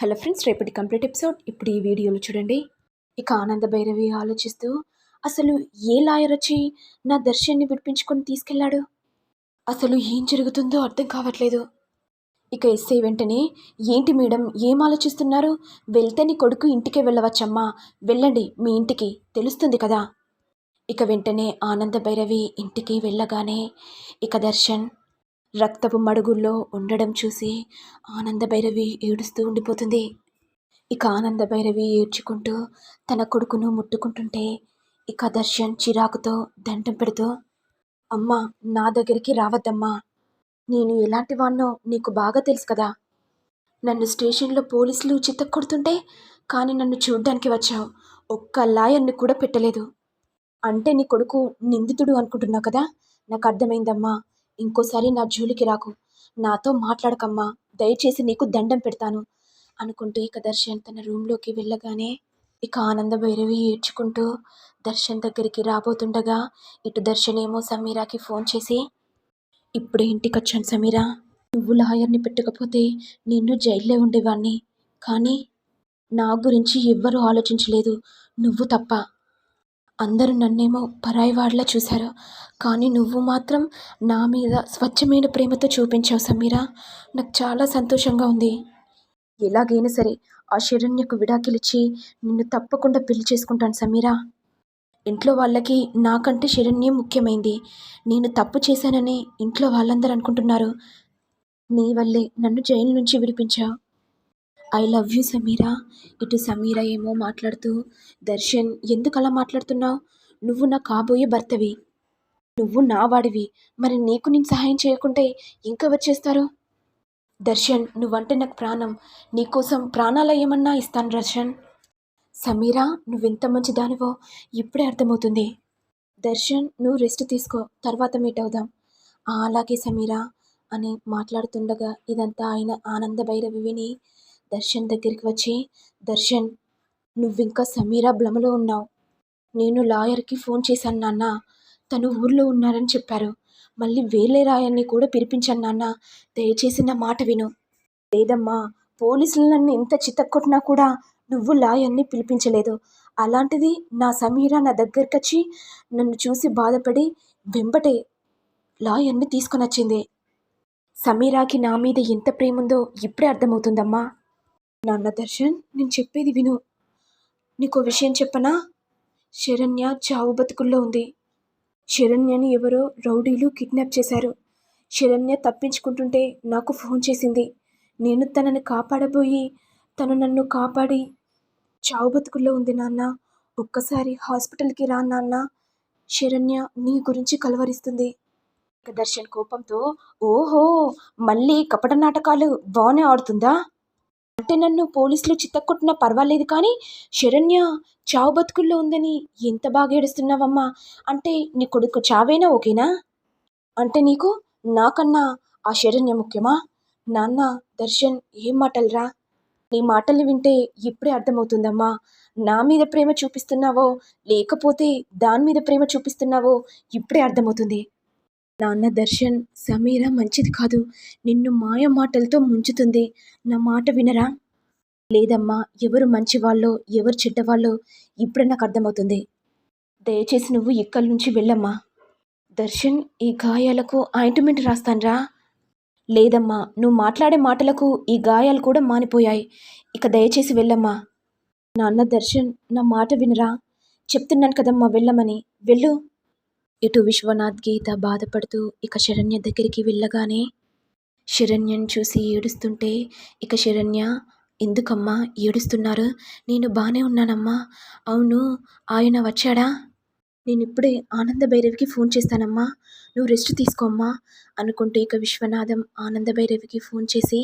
Hello friends రేపటి complete episode. ఇప్పుడు ఈ వీడియోలో చూడండి. ఇక ఆనంద భైరవి ఆలోచిస్తూ అసలు ఏ లాయర్ వచ్చి నా దర్శన్ని విడిపించుకొని తీసుకెళ్ళాడు అసలు ఏం జరుగుతుందో అర్థం కావట్లేదు. ఇక ఎస్ఐ వెంటనే ఏంటి మేడం ఏం ఆలోచిస్తున్నారు? వెళ్తే నీ కొడుకు ఇంటికే వెళ్ళవచ్చమ్మా. వెళ్ళండి మీ ఇంటికి. తెలుస్తుంది కదా. ఇక వెంటనే ఆనంద భైరవి ఇంటికి వెళ్ళగానే ఇక దర్శన్ రక్తపు మడుగుల్లో ఉండడం చూసి ఆనంద భైరవి ఏడుస్తూ ఉండిపోతుంది. ఇక ఆనంద భైరవి ఏడ్చుకుంటూ తన కొడుకును ముట్టుకుంటుంటే ఇక దర్శన్ చిరాకుతో దండం పెడుతూ అమ్మ నా దగ్గరికి రావద్దమ్మా. నేను ఎలాంటి వాణ్ణో నీకు బాగా తెలుసు కదా. నన్ను స్టేషన్లో పోలీసులు చిత్తకొడుతుంటే కానీ నన్ను చూడ్డానికి వచ్చావు. ఒక్క లాయర్ని కూడా పెట్టలేదు. అంటే నీ కొడుకు నిందితుడు అనుకుంటున్నావు కదా? నాకు అర్థమైందమ్మా. ఇంకోసారి నా జోలికి రాకు. నాతో మాట్లాడకమ్మా. దయచేసి నీకు దండం పెడతాను. అనుకుంటూ ఇక దర్శన్ తన రూమ్లోకి వెళ్ళగానే ఇక ఆనంద భైరవి ఏడ్చుకుంటూ దర్శన్ దగ్గరికి రాబోతుండగా ఇటు దర్శన్ ఏమో సమీరాకి ఫోన్ చేసి ఇప్పుడే ఇంటికి వచ్చాను సమీరా. నువ్వు లాయర్ని పెట్టకపోతే నిన్ను జైల్లో ఉండేవాణ్ణి. కానీ నా గురించి ఎవ్వరూ ఆలోచించలేదు. నువ్వు తప్ప. అందరూ నన్నేమో పరాయివాడిలా చూశారు. కానీ నువ్వు మాత్రం నా మీద స్వచ్ఛమైన ప్రేమతో చూపించావు సమీరా. నాకు చాలా సంతోషంగా ఉంది. ఎలాగైనా సరే ఆ శరణ్యకు విడాకిలిచ్చి నిన్ను తప్పకుండా పెళ్ళి చేసుకుంటాను సమీరా. ఇంట్లో వాళ్ళకి నాకంటే శరణ్యం ముఖ్యమైంది. నేను తప్పు చేశానని ఇంట్లో వాళ్ళందరూ అనుకుంటున్నారు. నీ వల్లే నన్ను జైలు నుంచి విడిపించావు. ఐ లవ్ యూ సమీరా ఇటు సమీరా ఏమో మాట్లాడుతూ దర్శన్ ఎందుకు అలా మాట్లాడుతున్నావు? నువ్వు నా కాబోయే భర్తవి. నువ్వు నా వాడివి. మరి నీకు నేను సహాయం చేయకుంటే ఇంకా వచ్చేస్తారు దర్శన్ నువ్వంటే నాకు ప్రాణం. నీకోసం ప్రాణాలు ఏమన్నా ఇస్తాను దర్శన్. సమీరా నువ్వెంత మంచి దానివో ఇప్పుడే అర్థమవుతుంది. దర్శన్ నువ్వు రెస్ట్ తీసుకో. తర్వాత మీట్ అవుదాం. "ఆ, అలాగే సమీరా అని మాట్లాడుతుండగా ఇదంతా ఆయన ఆనంద భైరవి విని దర్శన్ దగ్గరికి వచ్చి దర్శన్ నువ్వింకా సమీరా భ్రమలో ఉన్నావు. నేను లాయర్కి ఫోన్ చేశాను నాన్న. తను ఊర్లో ఉన్నారని చెప్పారు. మళ్ళీ వేలే రాయన్ని కూడా పిలిపించాను నాన్న. దయచేసి నా మాట విను. లేదమ్మా పోలీసులు నన్ను ఎంత చితక్కొట్టినా కూడా నువ్వు లాయర్ని పిలిపించలేదు. అలాంటిది నా సమీరా నా దగ్గరికి వచ్చి నన్ను చూసి బాధపడి వెంబటే లాయర్ని తీసుకొని వచ్చింది సమీరాకి నా మీద ఎంత ప్రేమ ఉందో ఇప్పుడే అర్థమవుతుందమ్మా. నాన్న దర్శన్ నేను చెప్పేది విను. నీకో విషయం చెప్పనా? శరణ్య చావు బతుకుల్లో ఉంది. శరణ్యని ఎవరో రౌడీలు కిడ్నాప్ చేశారు. శరణ్య తప్పించుకుంటుంటే నాకు ఫోన్ చేసింది. నేను తనని కాపాడబోయి తను నన్ను కాపాడి చావు బతుకుల్లో ఉంది నాన్న. ఒక్కసారి హాస్పిటల్కి రా నాన్న. శరణ్య నీ గురించి కలవరిస్తుంది. దర్శన్ కోపంతో ఓహో మళ్ళీ కపట నాటకాలు బాగానే ఆడుతుందా? అంటే నన్ను పోలీసులు చిత్తకొట్టినా పర్వాలేదు కానీ శరణ్య చావు బతుకుల్లో ఉందని ఎంత బాగా ఏడుస్తున్నావమ్మా? అంటే నీ కొడుకు చావేనా ఓకేనా? అంటే నీకు నాకన్నా ఆ శరణ్య ముఖ్యమా? నాన్న దర్శన్ ఏం మాటలురా? నీ మాటలు వింటే ఇప్పుడే అర్థమవుతుందమ్మా. నా మీద ప్రేమ చూపిస్తున్నావో లేకపోతే దాని మీద ప్రేమ చూపిస్తున్నావో ఇప్పుడే అర్థమవుతుంది. నాన్న దర్శన్ సమీరా మంచిది కాదు. నిన్ను మాయ మాటలతో ముంచుతుంది. నా మాట వినరా? లేదమ్మా ఎవరు మంచివాళ్ళో ఎవరు చెడ్డవాళ్ళో ఇప్పుడే నాకు అర్థమవుతుంది. దయచేసి నువ్వు ఇక్కడి నుంచి వెళ్ళమ్మా. దర్శన్ ఈ గాయాలకు ఆయింట్మెంట్ రాస్తానరా. లేదమ్మా నువ్వు మాట్లాడే మాటలకు ఈ గాయాలు కూడా మానిపోయాయి. ఇక దయచేసి వెళ్ళమ్మా. నాన్న దర్శన్ నా మాట వినరా? చెప్తున్నాను కదమ్మా వెళ్ళమని. వెళ్ళు. ఇటు విశ్వనాథ్ గీత బాధపడుతూ ఇక శరణ్య దగ్గరికి వెళ్ళగానే శరణ్యను చూసి ఏడుస్తుంటే ఇక శరణ్య ఎందుకమ్మా ఏడుస్తున్నారు? నేను బాగానే ఉన్నానమ్మా. అవును ఆయన వచ్చాడా? నేను ఇప్పుడే ఆనంద భైరవికి ఫోన్ చేస్తానమ్మా. నువ్వు రెస్ట్ తీసుకోమ్మా అనుకుంటూ ఇక విశ్వనాథం ఆనంద భైరవికి ఫోన్ చేసి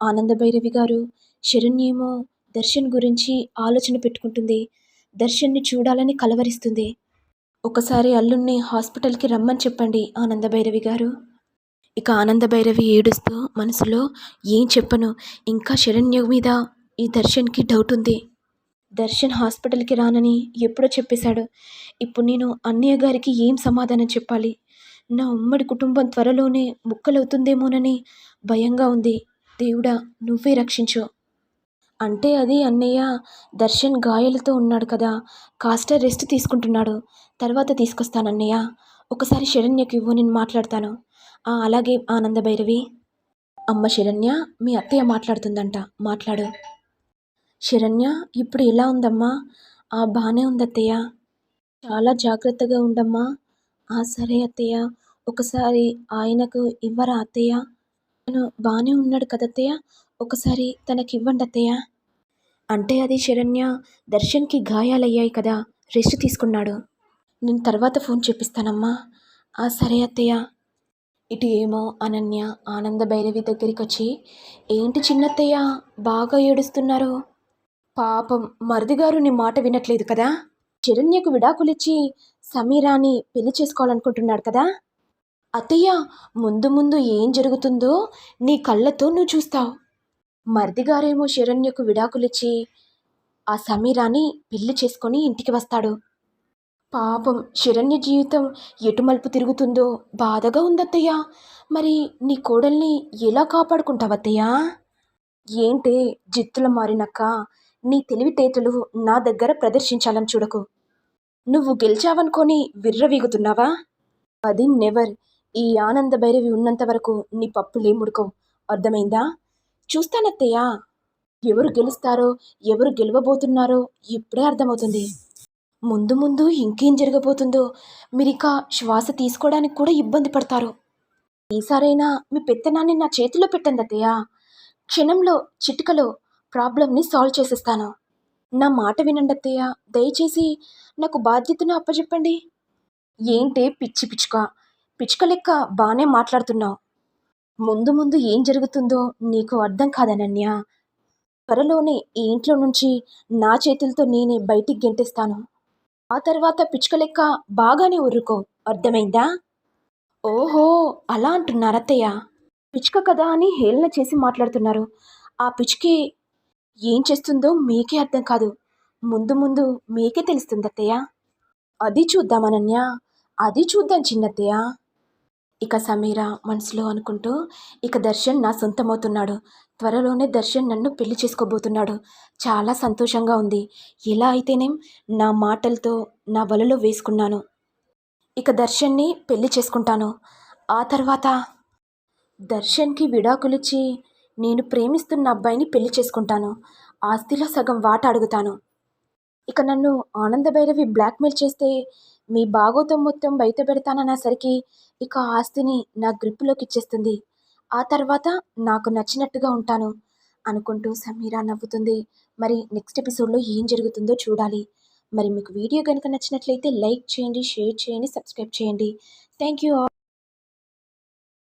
ఆనంద భైరవి గారు శరణ్యేమో దర్శన్ గురించి ఆలోచన పెట్టుకుంటుంది. దర్శన్ని చూడాలని కలవరిస్తుంది. ఒకసారి అల్లుణ్ణి హాస్పిటల్కి రమ్మని చెప్పండి ఆనంద భైరవి గారు. ఇక ఆనంద భైరవి ఏడుస్తూ మనసులో ఏం చెప్పను ఇంకా శరణ్య మీద ఈ దర్శన్కి డౌట్ ఉంది. దర్శన్ హాస్పిటల్కి రానని ఎప్పుడో చెప్పేశాడు. ఇప్పుడు నేను అన్నయ్య గారికి ఏం సమాధానం చెప్పాలి? నా ఉమ్మడి కుటుంబం త్వరలోనే ముక్కలవుతుందేమోనని భయంగా ఉంది. దేవుడా నువ్వే రక్షించు. అంటే అది అన్నయ్య దర్శన్ గాయాలతో ఉన్నాడు కదా కాస్త రెస్ట్ తీసుకుంటున్నాడు. తర్వాత తీసుకొస్తాను అన్నయ్య ఒకసారి శరణ్యకి ఇవ్వు నేను మాట్లాడతాను. "ఆ, అలాగే ఆనంద భైరవి. అమ్మ శరణ్య మీ అత్తయ్య మాట్లాడుతుందంట. మాట్లాడు. శరణ్య ఇప్పుడు ఎలా ఉందమ్మా? ఆ బాగానే ఉంది అత్తయ్య చాలా జాగ్రత్తగా ఉండమ్మా. ఆ సరే అత్తయ్య. ఒకసారి ఆయనకు ఇవ్వరా అత్తయ్య? తను బాగానే ఉన్నాడు కదా అత్తయ్య ఒకసారి తనకి ఇవ్వండి అత్తయ్య అంటే అది శరణ్య దర్శన్కి గాయాలయ్యాయి కదా రెస్ట్ తీసుకున్నాడు. నేను తర్వాత ఫోన్ చేపిస్తానమ్మా. ఆ సరే అత్తయ్య. ఇటు ఏమో అనన్య ఆనంద భైరవి దగ్గరికి వచ్చి ఏంటి చిన్నత్తయ్య బాగా ఏడుస్తున్నారు? పాపం మరిది గారు నీ మాట వినట్లేదు కదా? శరణ్యకు విడాకులిచ్చి సమీరాని పెళ్ళి చేసుకోవాలనుకుంటున్నాడు కదా? అత్తయ్య ముందు ముందు ఏం జరుగుతుందో నీ కళ్ళతో నువ్వు చూస్తావు. మరిది గారేమో శరణ్యకు విడాకులిచ్చి ఆ సమీరాని పెళ్ళి చేసుకొని ఇంటికి వస్తాడు. పాపం శరణ్య జీవితం ఎటు మలుపు తిరుగుతుందో బాధగా ఉందత్తయ్య. మరి నీ కోడల్ని ఎలా కాపాడుకుంటావత్తయ్యా? ఏంటే జిత్తుల మారినక్క నీ తెలివితేటలు నా దగ్గర ప్రదర్శించాలని చూడకు. నువ్వు గెలిచావనుకొని విర్రవీగుతున్నావా అది నెవర్. ఈ ఆనంద భైరవి ఉన్నంత వరకు నీ పప్పులే ముడుకోవు అర్థమైందా? చూస్తానత్తయ్య. ఎవరు గెలుస్తారో ఎవరు గెలవబోతున్నారో ఇప్పుడే అర్థమవుతుంది. ముందు ముందు ఇంకేం జరగబోతుందో మీరిక శ్వాస తీసుకోవడానికి కూడా ఇబ్బంది పడతారు. ఈసారైనా మీ పెత్తనాన్ని నా చేతిలో పెట్టండి అత్తయ్య. క్షణంలో చిటికలో ప్రాబ్లంని సాల్వ్ చేసేస్తాను. నా మాట వినండి అత్తయ్య. దయచేసి నాకు బాధ్యతను అప్పచెప్పండి ఏంటే పిచ్చి పిచ్చుక? పిచ్చుక లెక్క బాగానే మాట్లాడుతున్నావు. ముందు ముందు ఏం జరుగుతుందో నీకు అర్థం కాదనన్య త్వరలోనే ఈ ఇంట్లో నుంచి నా చేతులతో నేనే బయటికి గెంటేస్తాను. ఆ తర్వాత పిచ్చుక లెక్క బాగానే ఉర్రుకో అర్థమైందా? ఓహో అలా అంటున్నారు అత్తయ్య. పిచ్చుక కదా అని హేళన చేసి మాట్లాడుతున్నారు. ఆ పిచ్చుకి ఏం చేస్తుందో మీకే అర్థం కాదు. ముందు ముందు మీకే తెలుస్తుంది అత్తయ్య. అది చూద్దాం అనన్య అది చూద్దాం చిన్నత్తయ్య. ఇక సమీర మనసులో అనుకుంటూ ఇక దర్శన్ నా సొంతమవుతున్నాడు. త్వరలోనే దర్శన్ నన్ను పెళ్ళి చేసుకోబోతున్నాడు. చాలా సంతోషంగా ఉంది. ఎలా అయితేనేం నా మాటలతో నా వలలో వేసుకున్నాను. ఇక దర్శన్ని పెళ్ళి చేసుకుంటాను. ఆ తర్వాత దర్శన్కి విడాకులిచ్చి నేను ప్రేమిస్తున్న అబ్బాయిని పెళ్ళి చేసుకుంటాను. ఆస్తిలో సగం వాట అడుగుతాను. ఇక నన్ను ఆనంద భైరవి బ్లాక్మెయిల్ చేస్తే మీ బాగోతం మొత్తం బయట పెడతాననేసరికి ఇక ఆస్తిని నా గ్రిప్పులోకి ఇచ్చేస్తుంది ఆ తర్వాత నాకు నచ్చినట్టుగా ఉంటాను అనుకుంటూ సమీరా నవ్వుతుంది. మరి నెక్స్ట్ ఎపిసోడ్లో ఏం జరుగుతుందో చూడాలి. మరి మీకు వీడియో కనుక నచ్చినట్లయితే లైక్ చేయండి షేర్ చేయండి సబ్స్క్రైబ్ చేయండి. Thank you